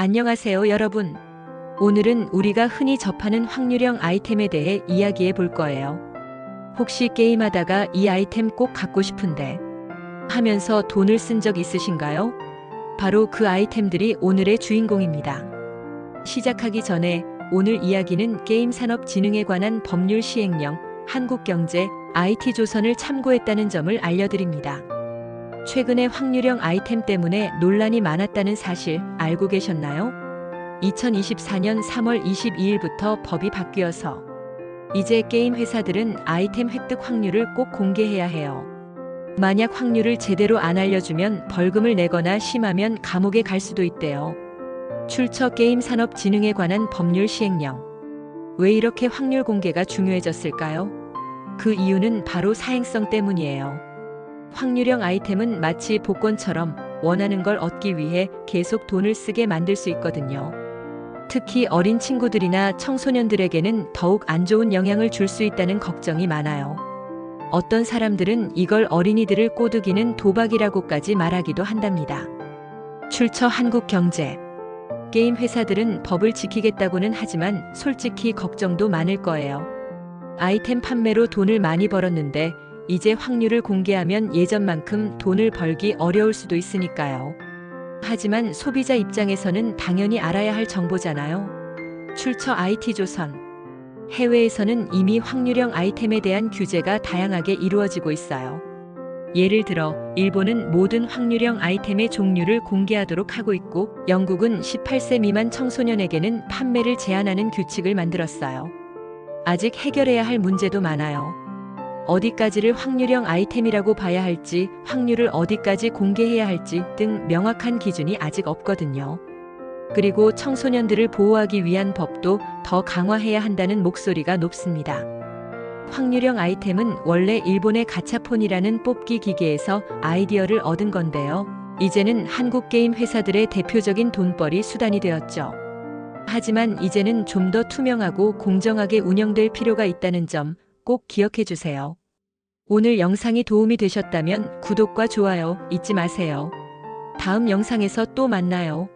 안녕하세요, 여러분. 오늘은 우리가 흔히 접하는 확률형 아이템에 대해 이야기해 볼 거예요. 혹시 게임하다가 이 아이템 꼭 갖고 싶은데 하면서 돈을 쓴 적 있으신가요? 바로 그 아이템들이 오늘의 주인공입니다. 시작하기 전에 오늘 이야기는 게임 산업 진흥에 관한 법률 시행령 한국경제 IT조선을 참고했다는 점을 알려드립니다. 최근에 확률형 아이템 때문에 논란이 많았다는 사실 알고 계셨나요? 2024년 3월 22일부터 법이 바뀌어서 이제 게임 회사들은 아이템 획득 확률을 꼭 공개해야 해요. 만약 확률을 제대로 안 알려주면 벌금을 내거나 심하면 감옥에 갈 수도 있대요. 출처 게임 산업 진흥에 관한 법률 시행령. 왜 이렇게 확률 공개가 중요해졌을까요? 그 이유는 바로 사행성 때문이에요. 확률형 아이템은 마치 복권처럼 원하는 걸 얻기 위해 계속 돈을 쓰게 만들 수 있거든요. 특히 어린 친구들이나 청소년들에게는 더욱 안 좋은 영향을 줄 수 있다는 걱정이 많아요. 어떤 사람들은 이걸 어린이들을 꼬드기는 도박이라고까지 말하기도 한답니다. 출처 한국경제. 게임 회사들은 법을 지키겠다고는 하지만 솔직히 걱정도 많을 거예요. 아이템 판매로 돈을 많이 벌었는데 이제 확률을 공개하면 예전만큼 돈을 벌기 어려울 수도 있으니까요. 하지만 소비자 입장에서는 당연히 알아야 할 정보잖아요. 출처 IT조선. 해외에서는 이미 확률형 아이템에 대한 규제가 다양하게 이루어지고 있어요. 예를 들어, 일본은 모든 확률형 아이템의 종류를 공개하도록 하고 있고, 영국은 18세 미만 청소년에게는 판매를 제한하는 규칙을 만들었어요. 아직 해결해야 할 문제도 많아요. 어디까지를 확률형 아이템이라고 봐야 할지, 확률을 어디까지 공개해야 할지 등 명확한 기준이 아직 없거든요. 그리고 청소년들을 보호하기 위한 법도 더 강화해야 한다는 목소리가 높습니다. 확률형 아이템은 원래 일본의 가차폰이라는 뽑기 기계에서 아이디어를 얻은 건데요. 이제는 한국 게임 회사들의 대표적인 돈벌이 수단이 되었죠. 하지만 이제는 좀 더 투명하고 공정하게 운영될 필요가 있다는 점 꼭 기억해 주세요. 오늘 영상이 도움이 되셨다면 구독과 좋아요 잊지 마세요. 다음 영상에서 또 만나요.